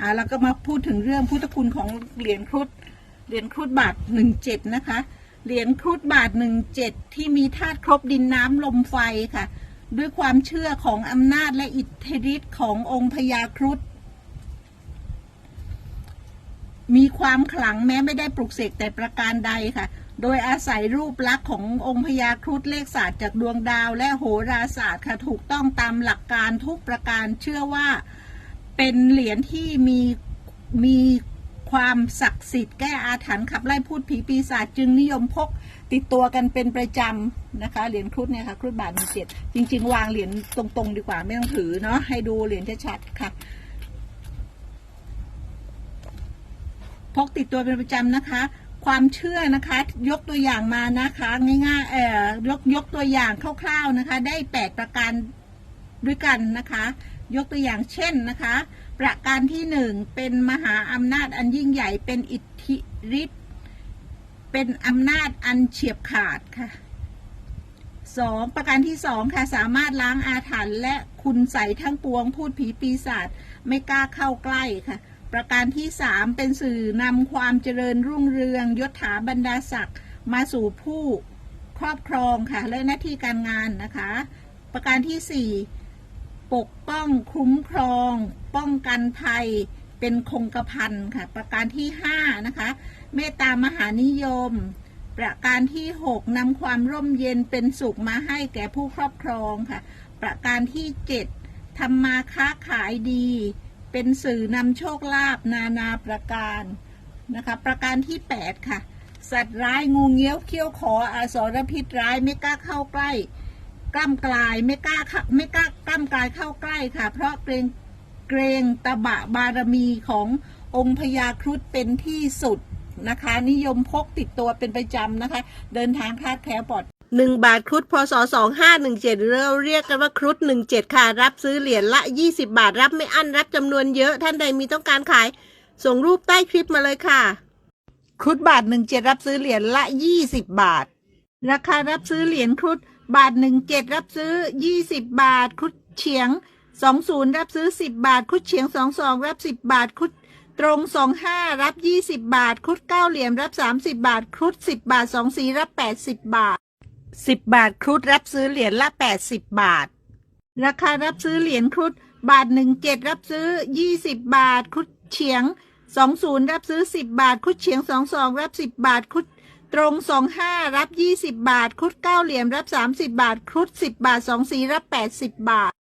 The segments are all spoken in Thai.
อ่าเราก็มาพูดถึงเรื่องพุทธคุณของเหรียญครุฑเหรียญครุฑบาทหนึ่งเจ็ดนะคะ เหรียญครุฑบาทหนึ่งเจ็ดที่มีธาตุครบดินน้ำลมไฟค่ะ ด้วยความเชื่อของอำนาจและอิทธิฤทธิ์ขององค์พญาครุฑมีความขลังแม้ไม่ได้ปลุกเสกแต่ประการใดค่ะ โดยอาศัยรูปลักษณ์ขององค์พญาครุฑเลขศาสตร์จากดวงดาวและโหราศาสตร์ค่ะถูกต้องตามหลักการทุกประการเชื่อว่า เป็นเหรียญที่มีมีความศักดิ์สิทธิ์แก้อาถรรพ์ขับไล่พูดผีปีศาจจึงนิยมพกติดตัวกันเป็นประจำนะคะเหรียญครุฑเนี่ยค่ะครุฑบาทหนึ่งเจ็ดจริง ๆ วางเหรียญตรงๆ ดีกว่าไม่ต้องถือเนาะให้ดูเหรียญชัดๆค่ะ พกติดตัวเป็นประจำนะคะ ความเชื่อนะคะ ยกตัวอย่างมานะคะ ง่ายๆเอ่อยกยกตัวอย่างคร่าว ๆนะคะ ได้แปดประการด้วยกันนะคะ ยกตัวอย่างเช่นนะคะ ประการที่หนึ่งเป็นมหาอำนาจอันยิ่งใหญ่เป็นอิทธิฤทธิ์เป็นอำนาจอันเฉียบขาดค่ะสองประการที่สองค่ะสามารถล้างอาถรรพ์และคุณใสทั้งปวงพูดผีปีศาจไม่กล้าเข้าใกล้ค่ะ ประการที่สามเป็นสื่อนำความเจริญรุ่งเรืองยศถาบรรดาศักดิ์มาสู่ผู้ครอบครองค่ะและหน้าที่การงานนะคะ ประการที่สี่ ปกป้องคุ้มครอง ป้องกันภัยเป็นคงกระพันค่ะ ประการที่ห้านะคะเมตตามหานิยม ประการที่หกนำความร่มเย็นเป็นสุขมาให้แก่ผู้ครอบครองค่ะ ประการที่เจ็ดทำมาค้าขายดี เป็นสื่อนำโชคลาภนานาประการนะคะ ประการที่ 8 ค่ะ สัตว์ร้ายงูเงี้ยวเขี้ยวขออาสรพิษร้ายไม่กล้าเข้าใกล้ กล้ำกลายไม่กล้าเข้าไม่กล้ากล้ำกลายเข้าใกล้ค่ะ เพราะเกรงเกรงตะบะบารมีขององค์พญาครุฑเป็นที่สุดนะคะ นิยมพกติดตัวเป็นประจำนะคะ เดินทางคลาดแคล้วปลอดหนึ่งบาทครุฑพศสองห้าหนึ่งเจ็ดเราเรียกกันว่าครุฑหนึ่งเจ็ดค่ะ รับซื้อเหรียญละยี่สิบาทรับไม่อั้นรับจำนวนเยอะท่านใดมีต้องการขาย ส่งรูปใต้คลิปมาเลยค่ะ ครุฑบาทหนึ่งเจ็ดรับซื้อเหรียญละยี่สิบบาท ราคารับซื้อเหรียญครุฑ บาทหนึ่งเจ็ดรับซื้อยี่สิบบาทครุฑเฉียงสองศูนย์รับซื้อสิบบาทครุฑเฉียงสองสองรับสิบบาทครุฑตรงสองห้ารับยี่สิบบาทครุฑเก้าเหลี่ยมรับสามสิบบาทครุฑสิบบาทสองสีรับแปดสิบบาทสิบบาทครุฑรับซื้อเหรียญละแปดสิบบาท ราคารับซื้อเหรียญครุฑบาทหนึ่งเจ็ดรับซื้อยี่สิบบาทครุฑเฉียงสองศูนย์รับซื้อสิบบาทครุฑเฉียงสองสองรับสิบบาทครุฑ ตรงสองห้ารับยี่สิบบาท ครุฑเก้าเหลี่ยมรับสามสิบบาท ครุฑสิบบาทสองสีรับแปดสิบบาท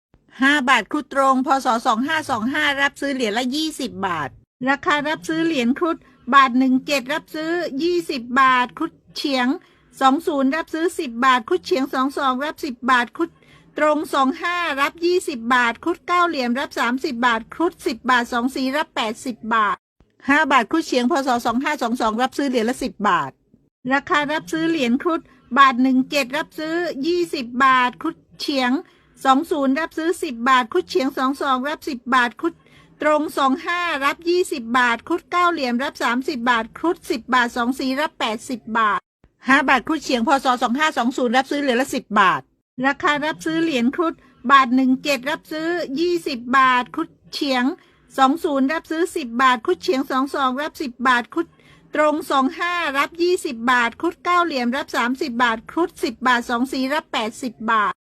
ห้าบาทครุฑตรง พศสองห้าสองห้ารับซื้อเหรียญละยี่สิบบาท ราคารับซื้อเหรียญครุฑบาทหนึ่งเจ็ดรับซื้อยี่สิบบาท ครุฑเฉียงสองศูนย์รับซื้อสิบบาท ครุฑเฉียงสองสองรับสิบบาท ครุฑตรงสองห้ารับยี่สิบบาท ครุฑเก้าเหลี่ยมรับสามสิบาท ครุฑสิบบาทสองสีรับแปดสิบบาทห้าบาทครุฑเฉียง พศสองห้าสองสองรับซื้อเหรียญละสิบบาท ราคารับซื้อเหรียญครุฑบาทหนึ่งเจ็ดรับซื้อยี่สิบบาทครุฑเฉียงสองศูนย์รับซื้อสิบบาทครุฑเฉียงสองสองรับสิบบาทครุฑตรงสองห้ารับยี่สิบบาทครุฑเก้าเหลี่ยมรับสามสิบาทครุฑสิบบาทสองสีรับแปดสิบบาทห้าบาทครุฑเฉียงพศสองห้าสองศูนย์รับซื้อเหรียญละสิบบาท ราคารับซื้อเหรียญครุฑบาทหนึ่งเจ็ดรับซื้อยี่สิบบาทครุฑเฉียงสองศูนย์รับซื้อสิบบาทครุฑเฉียงสองสองรับสิบบาทครุฑ ตรงสองห้ารับยี่สิบบาท ครุฑเก้าเหลี่ยมรับสามสิบบาท ครุฑสิบบาทสองสีรับแปดสิบบาท